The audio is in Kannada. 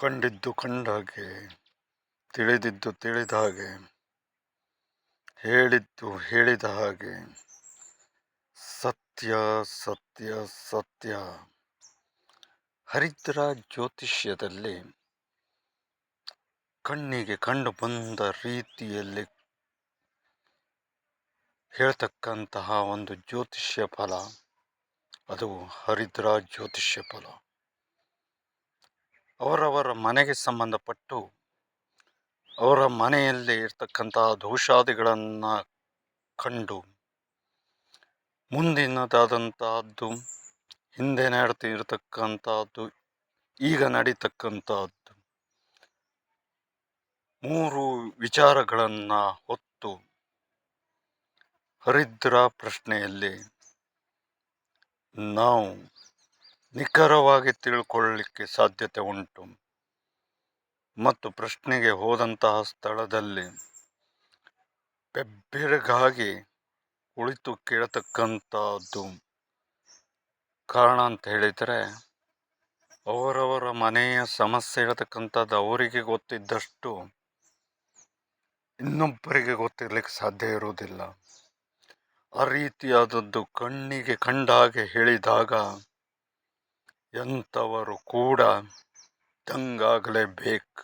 ಕಂಡಿದ್ದು ಕಂಡ ಹಾಗೆ ತಿಳಿದಿದ್ದು ತಿಳಿದ ಹಾಗೆ ಹೇಳಿದ್ದು ಹೇಳಿದ ಹಾಗೆ ಸತ್ಯ ಸತ್ಯ ಸತ್ಯ. ಹರಿದ್ರ ಜ್ಯೋತಿಷ್ಯದಲ್ಲಿ ಕಣ್ಣಿಗೆ ಕಂಡು ಬಂದ ರೀತಿಯಲ್ಲಿ ಹೇಳ್ತಕ್ಕಂತಹ ಒಂದು ಜ್ಯೋತಿಷ್ಯ ಫಲ, ಅದು ಹರಿದ್ರ ಜ್ಯೋತಿಷ್ಯ ಫಲ. ಅವರವರ ಮನೆಗೆ ಸಂಬಂಧಪಟ್ಟು ಅವರ ಮನೆಯಲ್ಲಿ ಇರ್ತಕ್ಕಂತಹ ದೋಷಾದಿಗಳನ್ನು ಕಂಡು ಮುಂದಿನದಾದಂತಹದ್ದು ಹಿಂದೆ ನಡೆದಿರತಕ್ಕಂಥದ್ದು ಈಗ ನಡೀತಕ್ಕಂಥದ್ದು ಮೂರು ವಿಚಾರಗಳನ್ನು ಹೊತ್ತು ಹರಿದ್ರ ಪ್ರಶ್ನೆಯಲ್ಲಿ ನಾವು ನಿಖರವಾಗಿ ತಿಳ್ಕೊಳ್ಳಿಕ್ಕೆ ಸಾಧ್ಯತೆ ಉಂಟು. ಮತ್ತು ಪ್ರಶ್ನೆಗೆ ಹೋದಂತಹ ಸ್ಥಳದಲ್ಲಿ ಬೆಬ್ಬೆರಗಾಗಿ ಕುಳಿತು ಕೇಳತಕ್ಕಂಥದ್ದು ಕಾರಣ ಅಂತ ಹೇಳಿದರೆ, ಅವರವರ ಮನೆಯ ಸಮಸ್ಯೆ ಇರತಕ್ಕಂಥದ್ದು ಅವರಿಗೆ ಗೊತ್ತಿದ್ದಷ್ಟು ಇನ್ನೊಬ್ಬರಿಗೆ ಗೊತ್ತಿರಲಿಕ್ಕೆ ಸಾಧ್ಯ ಇರುವುದಿಲ್ಲ. ಆ ರೀತಿಯಾದದ್ದು ಕಣ್ಣಿಗೆ ಕಂಡಾಗೆ ಹೇಳಿದಾಗ ಎಂಥವರು ಕೂಡ ದಂಗಾಗಲೇಬೇಕು